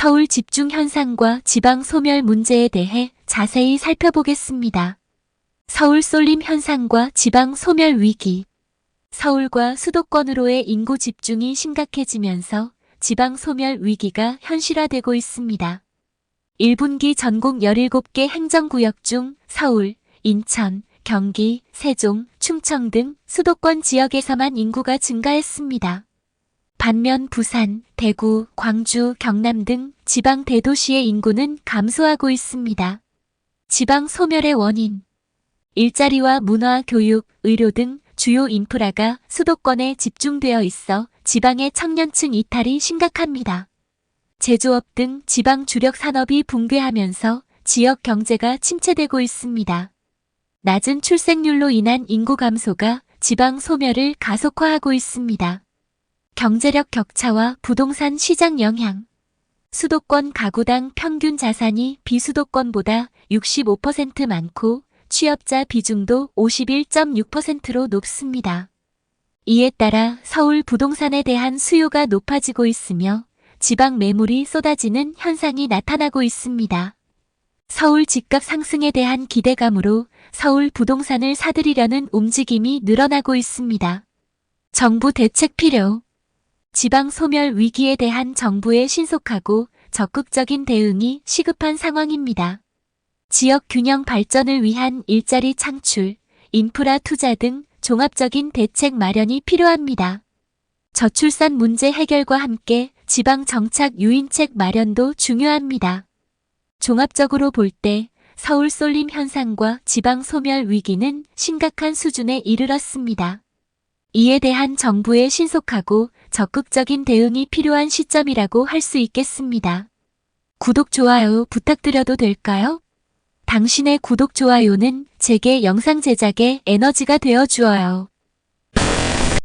서울 집중 현상과 지방 소멸 문제에 대해 자세히 살펴보겠습니다. 서울 쏠림 현상과 지방 소멸 위기. 서울과 수도권으로의 인구 집중이 심각해지면서 지방 소멸 위기가 현실화되고 있습니다. 1분기 전국 17개 행정구역 중 서울, 인천, 경기, 세종, 충청 등 수도권 지역에서만 인구가 증가했습니다. 반면 부산, 대구, 광주, 경남 등 지방 대도시의 인구는 감소하고 있습니다. 지방 소멸의 원인. 일자리와 문화, 교육, 의료 등 주요 인프라가 수도권에 집중되어 있어 지방의 청년층 이탈이 심각합니다. 제조업 등 지방 주력 산업이 붕괴하면서 지역 경제가 침체되고 있습니다. 낮은 출생률로 인한 인구 감소가 지방 소멸을 가속화하고 있습니다. 경제력 격차와 부동산 시장 영향. 수도권 가구당 평균 자산이 비수도권보다 65% 많고 취업자 비중도 51.6%로 높습니다. 이에 따라 서울 부동산에 대한 수요가 높아지고 있으며 지방 매물이 쏟아지는 현상이 나타나고 있습니다. 서울 집값 상승에 대한 기대감으로 서울 부동산을 사들이려는 움직임이 늘어나고 있습니다. 정부 대책 필요. 지방 소멸 위기에 대한 정부의 신속하고 적극적인 대응이 시급한 상황입니다. 지역 균형 발전을 위한 일자리 창출, 인프라 투자 등 종합적인 대책 마련이 필요합니다. 저출산 문제 해결과 함께 지방 정착 유인책 마련도 중요합니다. 종합적으로 볼 때 서울 쏠림 현상과 지방 소멸 위기는 심각한 수준에 이르렀습니다. 이에 대한 정부의 신속하고 적극적인 대응이 필요한 시점이라고 할 수 있겠습니다. 구독, 좋아요 부탁드려도 될까요? 당신의 구독, 좋아요는 제게 영상 제작에 에너지가 되어 주어요.